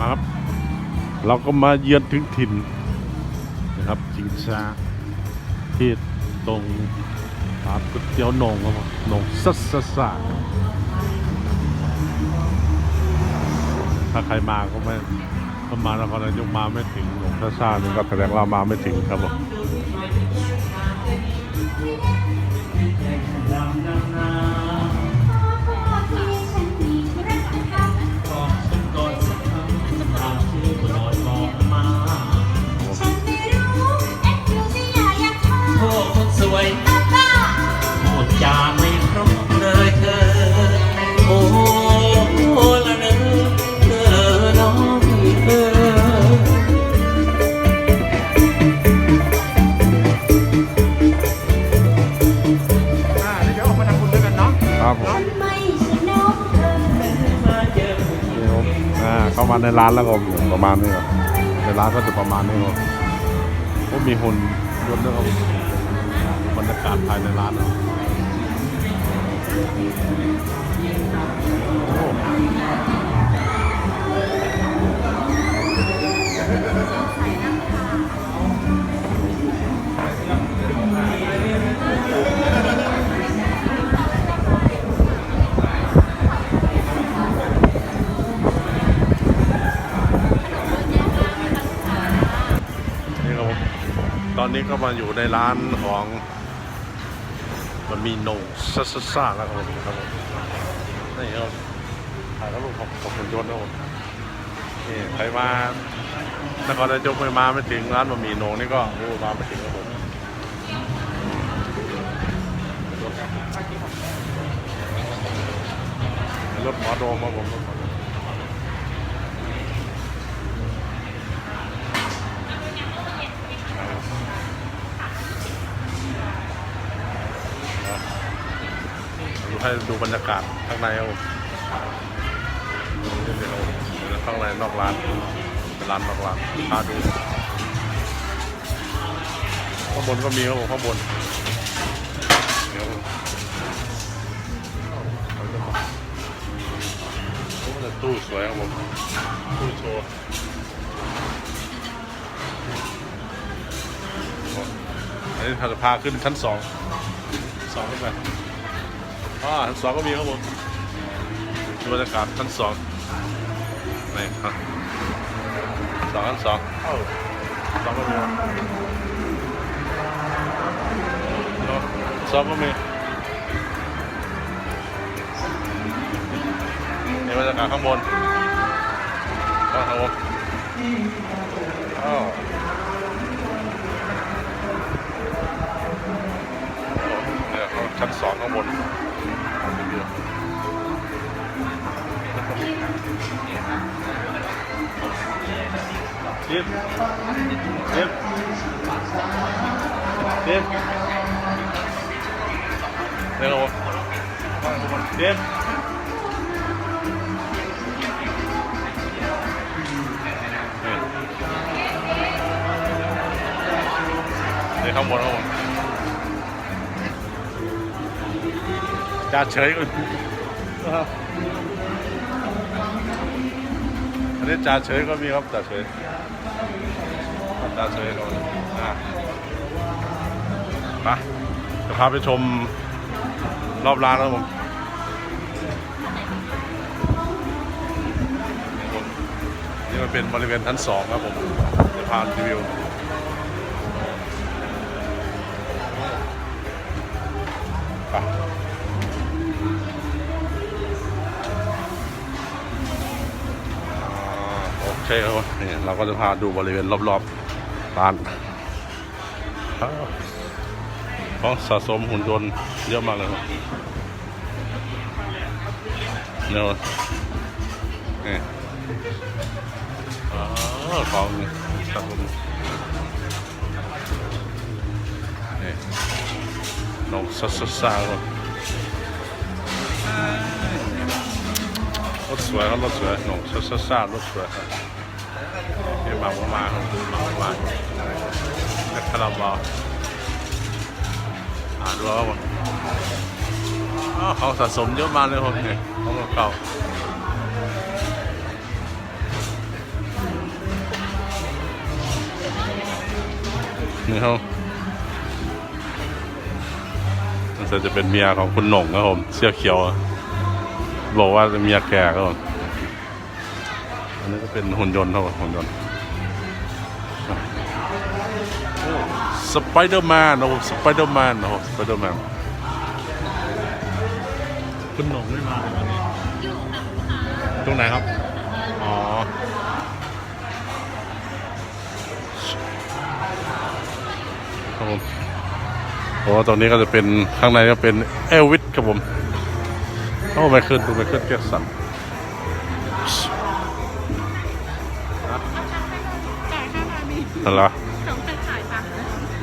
ครับ เราก็มาเยือนถึงถิ่นนะครับจิงชาที่ตรงร้านก๋วยเตี๋ยวโหนงครับผมโหนงซัสซัสะถ้าใครมาก็ไม่ถ้ามาแล้วก็นายกมาไม่ถึงหนงซัสซะนี่ก็แสดงว่ามาไม่ถึงครับผม ในร้านแล้วก็ประมาณนี้ครับในร้านก็จะประมาณนี้ครับก็มีหุ่นยนต์ด้วยครับบรรยากาศภายในร้านครับโอ้ ตอนนี้ก็มาอยู่ในร้านของมันมีโหนงซัสซัสซ่าแล้วครับผมครับผมนี่ครับถ่ายแล้วรูปของของหุ่นยนต์นะครับผมนี่ใครมานครนายกไม่มาไม่ถึงร้านบะหมี่โหนงนี่ก็รู้มาไม่ถึงครับผมรถหมอโดมครับผมรถหมอโดม ดู ให้ดูบรรยากาศข้างในครับผมดูเดี๋ยวเราข้างในนอกร้านเป็นร้านนอกร้านพาดูข้างบนก็มีครับผมข้างบนเดี๋ยวเราจะมาโอ้แต่ตู้สวยครับผมตู้โชว์อันนี้เราจะพาขึ้นชั้นสองสองขึ้นไป อ่าชั้นสองก็มีครับผมดูบรรยากาศชั้นสองนี่ครับสองชั้นสองเอ้าสองก็มีสองก็มีนี่บรรยากาศข้างบนข้างบน เดี๋ยวเดี๋ยวเร็วสิบเดี๋ยวเข้างบนข้างบนจะเฉยอันนี้จ่าเฉยก็มีครับจ่าเฉย จ่าเฉยเราอะไปจะพาไปชมรอบร้านแล้วผมนี่มันเป็นบริเวณชั้นสองครับผมจะพารีวิวไปโอเคครับนี่เราก็จะพาดูบริเวณรอบๆ ร้านอ้าวของสะสมหุ่นยนต์เยอะมากเลยครับเนี่ยนี่อ๋อของสะสมนี่น้องซัสซัสาครับรถสวยครับรถสวยน้องซัสซัสซ่ารถสวยครับนี่มาบ่มาครับ หานกับคาราบาวอ่านรู้วผมเขาสะสมเยอะมากเลยผมเนี่ยของเก่านี่เขาน่าจะเป็นเมียของคุณหน่งครับผมเสื้อเขียว บอกว่าจะเมียแก่ครับผมอันนี้ก็เป็นหุ่นยนต์ครับผมหุ่นยนต์ สไปเดอร์แมนโอ้สไปเดอร์แมนโอ้สไปเดอร์แมนคุณหน่งไม่มาเลยวันนี้ตรงไหนครับ อ๋อ ครับผมโอ้ตรงนี้ก็จะเป็นข้างในก็เป็นเอลวิสครับผมโอ้ไม่ขึ้นดูไม่ขึ้นแกสันจ่ายค่านามีนั่นละสองพันขายค่ะ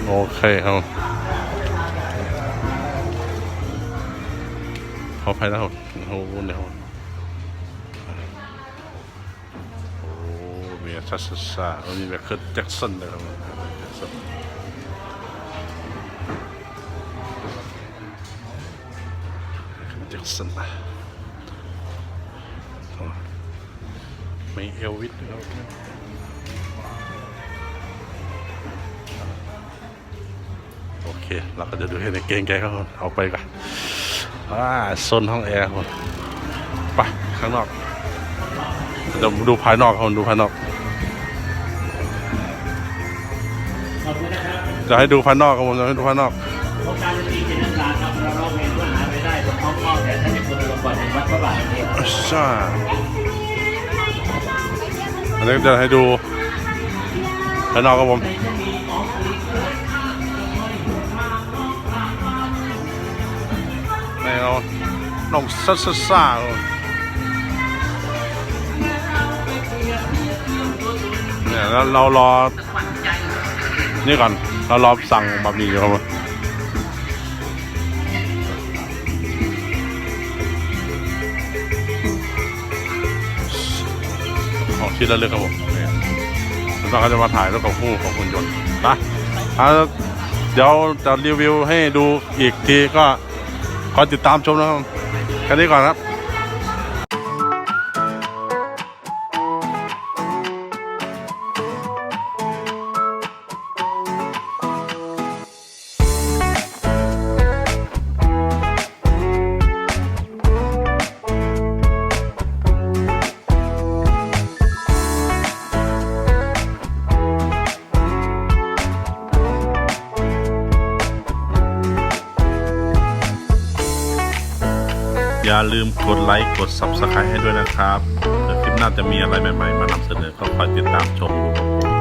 โอเคครับขออภัยนะครับโอ้โหเนี่ยครับโอ้มีชัสซาซาแล้วมีแบบเคิร์ดแจ็คสันเลยครับผมแจ็คสันแจ็คสันมีเอลวิสด้วยครับ เค เราก็จะดูให้ในเกงแกเขาเอาไปก่อนอ่าโซนห้องแอร์คนไปข้างนอกจะดูภายนอกคนดูภายนอกจะให้ดูภายนอกครับผมจะให้ดูภายนอกโครงการดนตรีจิตรศาครับเราร้องเพลงเพื่อหาไปได้บนท้องพ่อแต่ท่านเป็นคนละก่อนในวัดพระบาทนี่ใช่อันนี้จะให้ดูภายนอกครับผม น้องซัสซัสซ่าเนี่ยแล้วเรารอ นี่ก่อน เรารอสั่งบะหมี่ครับผมของชิ้นละเลือกครับผมนี่แล้วเราจะมาถ่ายรถของผู้ของคุณยนต์นะอะเดี๋ยวจะรีวิวให้ดูอีกทีก็คอยติดตามชมนะครับ กันนี้ก่อนครับ อย่าลืมกดไลค์กด Subscribe ให้ด้วยนะครับเดี๋ยวคลิปหน้าจะมีอะไรใหม่ ๆ มานำเสนอก็คอยติดตามชมดู